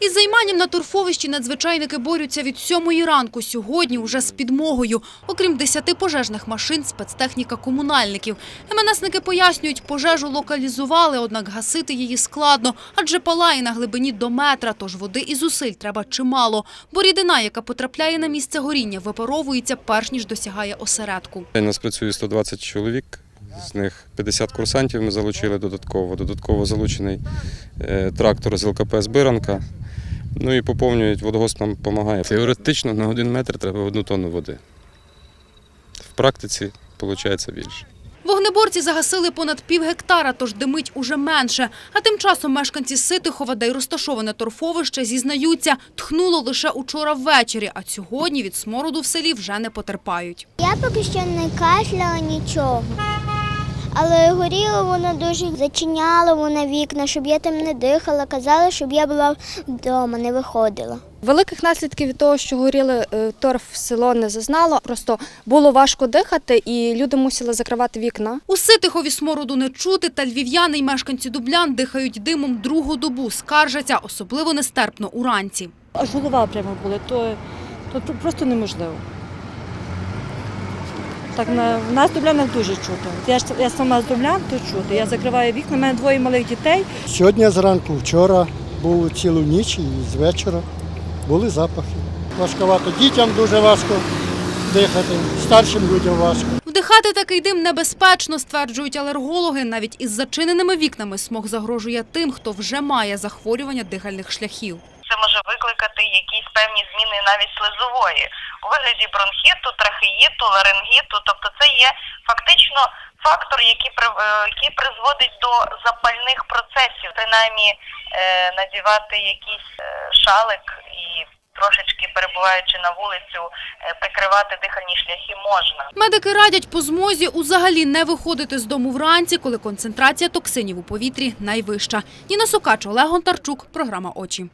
Із займанням на торфовищі надзвичайники борються від сьомої ранку. Сьогодні уже з підмогою. Окрім десяти пожежних машин, спецтехніка комунальників. МНСники пояснюють, пожежу локалізували, однак гасити її складно, адже палає на глибині до метра, тож води і зусиль треба чимало. Бо рідина, яка потрапляє на місце горіння, випаровується перш ніж досягає осередку. У нас працює 120 чоловік, з них 50 курсантів ми залучили додатково. Додатково залучений е, трактор з ЛКП «Збиранка». Ну і поповнюють, водогосп нам допомагає. Теоретично на один метр треба одну тонну води. В практиці виходить більше. Вогнеборці загасили понад пів гектара, тож димить уже менше. А тим часом мешканці Ситихова, де й розташоване торфовище, зізнаються, тхнуло лише учора ввечері, а сьогодні від смороду в селі вже не потерпають. Я поки що не кашляла нічого. Але горіло воно дуже зачиняло воно вікна, щоб я там не дихала. Казали, щоб я була вдома, не виходила. Великих наслідків від того, що горіли е, торф село не зазнало. Просто було важко дихати, і люди мусили закривати вікна. У Ситихові смороду не чути, та львів'яни й мешканці Дублян дихають димом другу добу, скаржаться, особливо нестерпно уранці. аж голова прямо була, то, то просто неможливо. Так, на, в нас Дублянах дуже чути. Я, ж, я сама з Дублян, то чути. Я закриваю вікна, у мене двоє малих дітей. Сьогодні зранку, вчора був цілу ніч і з вечора були запахи. Важковато. Дітям дуже важко дихати, старшим людям важко. Вдихати такий дим небезпечно, стверджують алергологи. Навіть із зачиненими вікнами смог загрожує тим, хто вже має захворювання дихальних шляхів. Може викликати якісь певні зміни навіть слизової у вигляді бронхіту, трахеїту, ларингіту. Тобто це є фактично фактор, який е, який призводить до запальних процесів. Принаймні е, надівати якийсь е, шалик і трошечки перебуваючи на вулицю, е, прикривати дихальні шляхи можна. Медики радять по змозі узагалі не виходити з дому вранці, коли концентрація токсинів у повітрі найвища. Ніна Сокач, Олег Гонтарчук, програма «Очі».